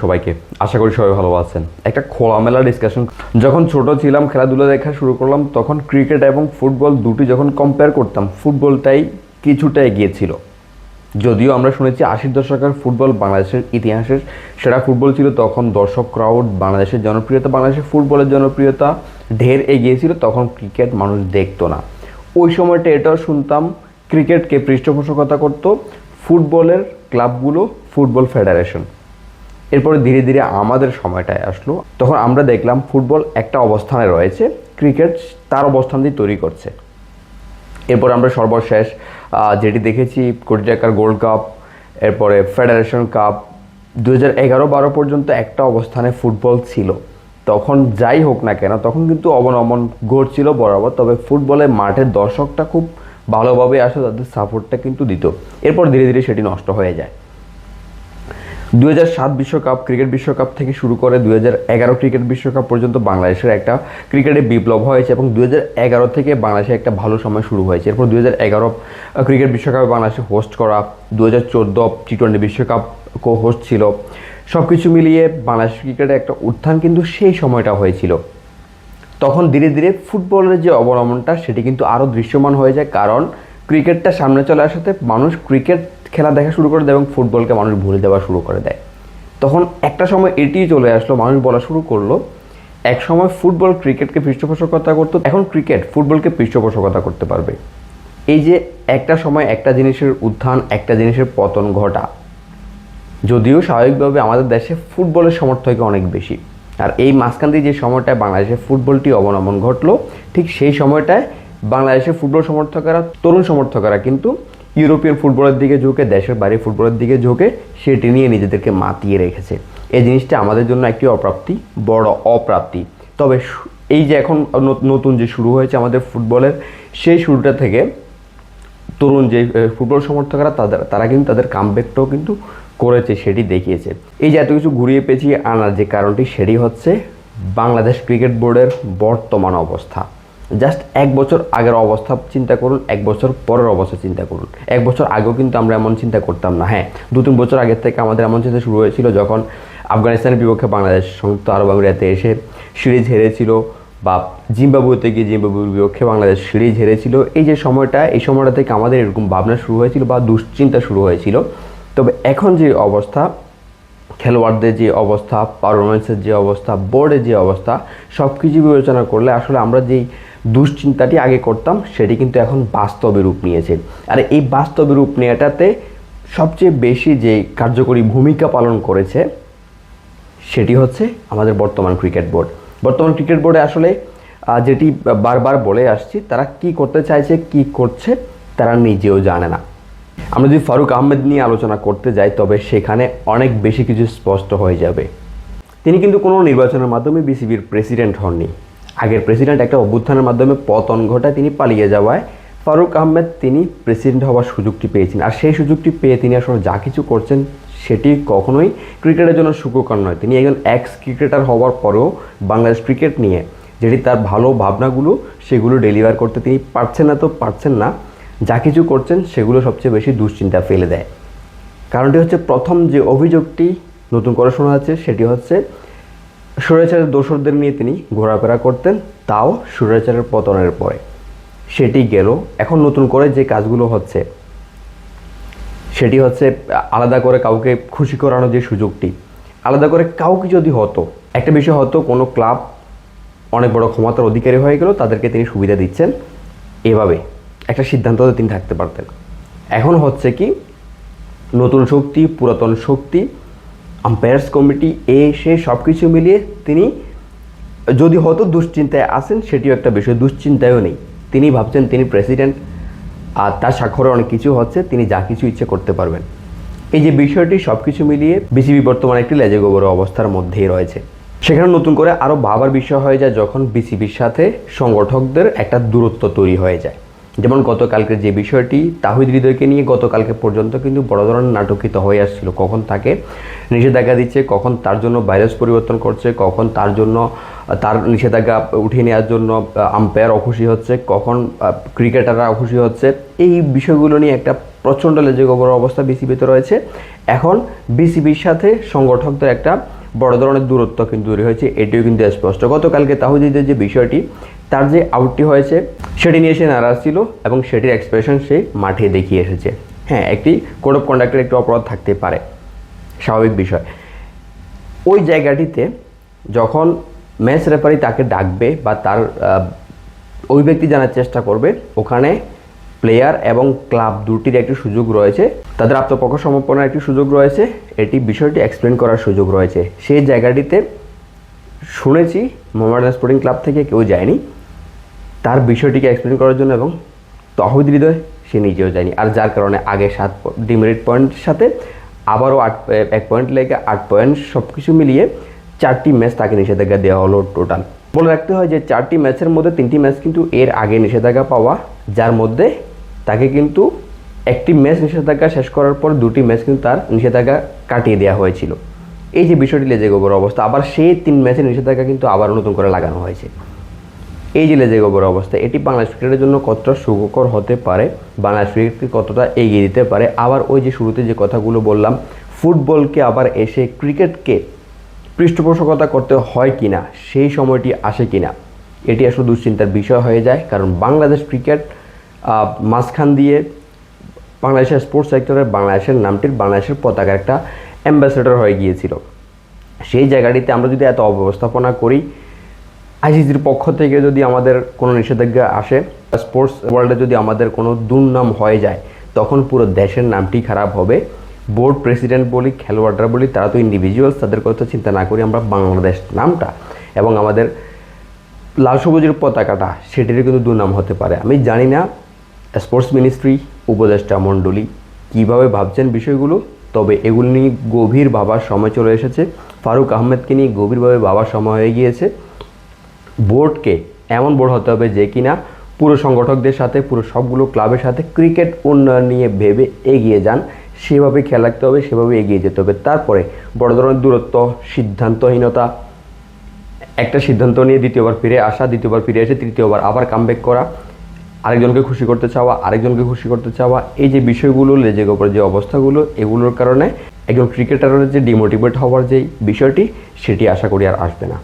সবাইকে। আশা করি সবাই ভালো আছেন। একটা খোলামেলা ডিসকাশন যখন ছোট ছিলাম, খেলাধুলা দেখা শুরু করলাম, তখন ক্রিকেট এবং ফুটবল দুটি যখন কম্পেয়ার করতাম ফুটবলটাই কিছুটা এগিয়েছিল যদিও আমরা শুনেছি আশির দশকের ফুটবল বাংলাদেশের ইতিহাসের সেরা ফুটবল ছিল, তখন দর্শক ক্রাউড বাংলাদেশের জনপ্রিয়তা, বাংলাদেশের ফুটবলের জনপ্রিয়তা ঢের এগিয়েছিল তখন ক্রিকেট মানুষ দেখতো না। ওই সময়টা এটাও শুনতাম ক্রিকেটকে পৃষ্ঠপোষকতা করতো ফুটবলের ক্লাবগুলো ফুটবল ফেডারেশন এরপরে ধীরে ধীরে আমাদের সময়টায় আসলো। তখন আমরা দেখলাম ফুটবল একটা অবস্থানে রয়েছে, ক্রিকেট তার অবস্থান দিয়ে তৈরি করছে। এরপর আমরা সর্বশেষ যেটি দেখেছি কোটি টাকার গোল্ড কাপ, এরপরে ফেডারেশন কাপ দু হাজার এগারো বারো পর্যন্ত একটা অবস্থানে ফুটবল ছিল। তখন যাই হোক না কেন, তখন কিন্তু অবনমন ঘটছিল বরাবর, তবে ফুটবলে মাঠের দর্শকটা খুব ভালোভাবে আসে, তাদের সাপোর্টটা কিন্তু দিত। এরপর ধীরে ধীরে সেটি নষ্ট হয়ে যায়। দু বিশ্বকাপ ক্রিকেট বিশ্বকাপ থেকে শুরু করে দু ক্রিকেট বিশ্বকাপ পর্যন্ত বাংলাদেশের একটা ক্রিকেটে বিপ্লব হয়েছে এবং দু থেকে বাংলাদেশে একটা ভালো সময় শুরু হয়েছে। এরপর দু ক্রিকেট বিশ্বকাপে বাংলাদেশে হোস্ট করা দু হাজার চোদ্দ বিশ্বকাপ কো হোস্ট ছিল। সব কিছু মিলিয়ে বাংলাদেশ ক্রিকেটে একটা উত্থান কিন্তু সেই সময়টা হয়েছিল। তখন ধীরে ধীরে ফুটবলের যে অবলম্বনটা সেটি কিন্তু আরও দৃশ্যমান হয়ে যায়, কারণ ক্রিকেটটা সামনে চলে আসাতে মানুষ ক্রিকেট খেলা দেখা শুরু করে দেয় এবং ফুটবলকে মানুষ ভুলে দেওয়া শুরু করে দেয়। তখন একটা সময় এটিই চলে আসলো, মানুষ বলা শুরু করল, এক সময় ফুটবল ক্রিকেটকে পৃষ্ঠপোষকতা করতো, এখন ক্রিকেট ফুটবলকে পৃষ্ঠপোষকতা করতে পারবে। এই যে একটা সময় একটা জিনিসের উত্থান, একটা জিনিসের পতন ঘটা, যদিও স্বাভাবিকভাবে আমাদের দেশে ফুটবলের সমর্থক অনেক বেশি। আর এই মাঝখান দিয়ে যে সময়টায় বাংলাদেশে ফুটবলটি অবনমন ঘটলো, ঠিক সেই সময়টায় বাংলাদেশের ফুটবল সমর্থকেরা, তরুণ সমর্থকেরা কিন্তু ইউরোপিয়ান ফুটবলের দিকে ঝুঁকে, দেশের বাইরে ফুটবলের দিকে ঝুঁকে, সেটি নিয়ে নিজেদেরকে মাতিয়ে রেখেছে। এই জিনিসটা আমাদের জন্য একটি অপ্রাপ্তি, বড় অপ্রাপ্তি। তবে এই যে এখন নতুন যে শুরু হয়েছে আমাদের ফুটবলের, সেই শুরুটা থেকে তরুণ যে ফুটবল সমর্থকরা, তাদের, তারা কিন্তু তাদের কামব্যাকটাও কিন্তু করেছে, সেটি দেখিয়েছে। এই যে এত কিছু ঘুরিয়ে পেঁচিয়ে আনার যে কারণটি, সেটি হচ্ছে বাংলাদেশ ক্রিকেট বোর্ডের বর্তমান অবস্থা। জাস্ট এক বছর আগের অবস্থা চিন্তা করুন, এক বছর পরের অবস্থা চিন্তা করুন। এক বছর আগেও কিন্তু আমরা এমন চিন্তা করতাম না হ্যাঁ। দু তিন বছর আগের থেকে আমাদের এমন চিন্তা শুরু হয়েছিল যখন আফগানিস্তানের বিপক্ষে বাংলাদেশ সংযুক্ত আরব আমিরাতে এসে সিরিজ হেরেছিল বা জিম্বাবুয়েতে গিয়ে জিম্বাবুয়ের বিপক্ষে বাংলাদেশ সিরিজ হেরেছিল এই যে সময়টা, এই সময়টা থেকে আমাদের এরকম ভাবনা শুরু হয়েছিল বা দুশ্চিন্তা শুরু হয়েছিল। তবে এখন যে অবস্থা, খেলোয়াড়দের যে অবস্থা পারফরমেন্সের যে অবস্থা বোর্ডের যে অবস্থা সব কিছু বিবেচনা করলে আসলে আমরা যেই দুশ্চিন্তাটি আগে করতাম, সেটি কিন্তু এখন বাস্তবে রূপ নিয়েছে। আর এই বাস্তবে রূপ নেওয়াটাতে সবচেয়ে বেশি যে কার্যকরী ভূমিকা পালন করেছে, সেটি হচ্ছে আমাদের বর্তমান ক্রিকেট বোর্ড। বর্তমান ক্রিকেট বোর্ডে আসলে যেটি বারবার বলে আসছি, তারা কি করতে চাইছে, কি করছে, তারা নিজেও জানে না। আমরা যদি ফারুক আহমেদ নিয়ে আলোচনা করতে যাই, তবে সেখানে অনেক বেশি কিছু স্পষ্ট হয়ে যাবে। তিনি কিন্তু কোনো নির্বাচনের মাধ্যমে বিসিবির প্রেসিডেন্ট হননি। আগের প্রেসিডেন্ট একটা অভ্যুত্থানের মাধ্যমে পতন ঘটায়, তিনি পালিয়ে যাওয়ায়। ফারুক আহমেদ, তিনি প্রেসিডেন্ট হওয়ার সুযোগটি পেয়েছেন। আর সেই সুযোগটি পেয়ে তিনি আসলে যা কিছু করছেন, সেটি কখনোই ক্রিকেটের জন্য সুখকর নয়। তিনি একজন এক্স ক্রিকেটার হওয়ার পরেও বাংলাদেশ ক্রিকেট নিয়ে যেটি তার ভালো ভাবনাগুলো, সেগুলো ডেলিভার করতে তিনি পারছেন না তো পারছেন না। যা কিছু করছেন, সেগুলো সবচেয়ে বেশি দুশ্চিন্তা ফেলে দেয়। কারণটি হচ্ছে প্রথম যে অভিযোগটি নতুন করে শোনা যাচ্ছে, সেটি হচ্ছে সুরেচারের দোসরদের নিয়ে তিনি ঘোরাফেরা করতেন, তাও সুরেচারের পতনের পরে। সেটি গেল, এখন নতুন করে যে কাজগুলো হচ্ছে, সেটি হচ্ছে আলাদা করে কাউকে খুশি করানোর যে সুযোগটি। আলাদা করে কাউকে যদি হতো, একটা বিষয় হতো, কোনো ক্লাব অনেক বড় ক্ষমতার অধিকারী হয়ে গেল, তাদেরকে তিনি সুবিধা দিচ্ছেন। এভাবে একটা সিদ্ধান্ততে তিনি থাকতে পারতেন। এখন হচ্ছে কি, নতুন শক্তি, পুরাতন শক্তি আম্পায়ার্স কমিটি এ সে সব কিছু মিলিয়ে তিনি যদি হয়তো দুশ্চিন্তায় আসেন সেটিও একটা বিষয়, দুশ্চিন্তায়ও নেই। তিনি ভাবছেন তিনি প্রেসিডেন্ট আর তার স্বাক্ষরে অনেক কিছু হচ্ছে, তিনি যা কিছু ইচ্ছে করতে পারবেন। এই যে বিষয়টি সব কিছু মিলিয়ে বিসিবি বর্তমানে একটি লেজে গোবর অবস্থার মধ্যেই রয়েছে। সেখানে নতুন করে আরও ভাবার বিষয় হয়ে যায়, যখন বিসিবির সাথে সংগঠকদের একটা দূরত্ব তৈরি হয়ে যায়। যেমন গতকালকে যে বিষয়টি, তাহিদ হৃদয়কে নিয়ে গতকালকে পর্যন্ত কিন্তু বড় ধরনের নাটকিত হয়ে আসছিল। কখন তাকে নিষেধাজ্ঞা দিচ্ছে, কখন তার জন্য ভাইরাস পরিবর্তন করছে, কখন তার জন্য তার নিষেধাজ্ঞা উঠিয়ে নেওয়ার জন্য আম্পায়ার অখুশি হচ্ছে, কখন ক্রিকেটাররা অখুশি হচ্ছে, এই বিষয়গুলো নিয়ে একটা প্রচণ্ড লেজে গোবর অবস্থা বিসিবিতে রয়েছে। এখন বিসিবির সাথে সংগঠকদের একটা বড় ধরনের দূরত্ব কিন্তু তৈরি হয়েছে, এটিও কিন্তু স্পষ্ট। গতকালকে তাহিদের যে বিষয়টি, তার যে আউটটি হয়েছে, সেটি নিয়ে সে নারাজ ছিল এবং সেটির এক্সপ্রেশন সে মাঠে দেখিয়ে এসেছে। হ্যাঁ একটি কোড অফ কন্ডাক্টের একটু অপরাধ থাকতে পারে, স্বাভাবিক বিষয়। ওই জায়গাটিতে যখন ম্যাচ রেফারি তাকে ডাকবে বা তার ওই ব্যক্তি জানার চেষ্টা করবে, ওখানে প্লেয়ার এবং ক্লাব দুটির একটি সুযোগ রয়েছে। তাদের আত্মপক্ষ সমর্পণের একটি সুযোগ রয়েছে। এটি বিষয়টি এক্সপ্লেন করার সুযোগ রয়েছে। সেই জায়গাটিতে শুনেছি মোহামেডান স্পোর্টিং ক্লাব থেকে কেউ যায়নি। তার বিষয়টিকে এক্সপ্লেন করার জন্য এবং তহবিদ হৃদয় সে নিজেও যায়নি। আর যার কারণে আগে সাত ডিমেরিট পয়েন্টের সাথে আবারও আট এক পয়েন্ট লেগে আট পয়েন্ট সব কিছু মিলিয়ে চারটি ম্যাচ তাকে নিষেধাজ্ঞা দেওয়া হলো টোটাল বলে রাখতে হয় যে চারটি ম্যাচের মধ্যে তিনটি ম্যাচ কিন্তু এর আগে নিষেধাজ্ঞা পাওয়া, যার মধ্যে তাকে কিন্তু একটি ম্যাচ নিষেধাজ্ঞা শেষ করার পর দুটি ম্যাচ কিন্তু তার নিষেধাজ্ঞা কাটিয়ে দেওয়া হয়েছিল। এই যে বিষয়টি লেজে গোবর অবস্থা, আবার সেই তিন ম্যাচের নিষেধাজ্ঞা কিন্তু আবার নতুন করে লাগানো হয়েছে। এই যে লেজে গোবর অবস্থা, এটি বাংলাদেশ ক্রিকেটের জন্য কতটা সুখকর হতে পারে, বাংলাদেশ ক্রিকেটকে কতটা এগিয়ে দিতে পারে, আবার ওই যে শুরুতে যে কথাগুলো বললাম, ফুটবলকে আবার এসে ক্রিকেটকে পৃষ্ঠপোষকতা করতে হয় কিনা, সেই সময়টি আসে কিনা, এটি আসলে দুশ্চিন্তার বিষয় হয়ে যায়, কারণ বাংলাদেশ ক্রিকেট মাঝখান দিয়ে বাংলাদেশের স্পোর্টস সেক্টরের বাংলাদেশের নামটির বাংলাদেশের পতাকা একটা অ্যাম্বাসেডর হয়ে গিয়েছিল। সেই জায়গাটিতে আমরা যদি এত অব্যবস্থাপনা করি, আইসিসির পক্ষ থেকে যদি আমাদের কোনো নিষেধাজ্ঞা আসে স্পোর্টস ওয়ার্ল্ডে যদি আমাদের কোনো দুর্নাম হয়ে যায়, তখন পুরো দেশের নামটি খারাপ হবে। বোর্ড প্রেসিডেন্ট বলি, খেলোয়াড়রা বলি, তারা তো ইন্ডিভিজুয়ালস তাদের কথা চিন্তা না করি আমরা বাংলাদেশ নামটা এবং আমাদের লাল সবুজের পতাকাটা সেটিরও কিন্তু দুর্নাম হতে পারে। আমি জানি না স্পোর্টস মিনিস্ট্রি উপদেষ্টা মণ্ডলী, কীভাবে ভাবছেন বিষয়গুলো? তবে এগুলো নিয়ে গভীর ভাবার সময় চলে এসেছে। ফারুক আহমেদকে নিয়ে গভীরভাবে ভাবার সময় হয়ে গিয়েছে। বোর্ডকে এমন বোর্ড হতে হবে যে কিনা পুরো সংগঠকদের সাথে, পুরো সবগুলো ক্লাবের সাথে ক্রিকেট উন্নয়ন নিয়ে ভেবে এগিয়ে যান। সেভাবে খেয়াল রাখতে হবে, সেভাবে এগিয়ে যেতে হবে। তারপরে বড় ধরনের দূরত্ব, সিদ্ধান্তহীনতা, একটা সিদ্ধান্ত নিয়ে দ্বিতীয়বার ফিরে আসা, দ্বিতীয়বার ফিরে এসে তৃতীয়বার আবার কামব্যাক করা। আরেকজনকে খুশি করতে চাওয়া, আরেকজনকে খুশি করতে চাওয়া, এই যে বিষয়গুলো লেজের ওপরে যে অবস্থাগুলো, এগুলোর কারণে একজন ক্রিকেটারের যে ডিমোটিভেট হওয়ার যে বিষয়টি, সেটি আশা করি আর আসবে না।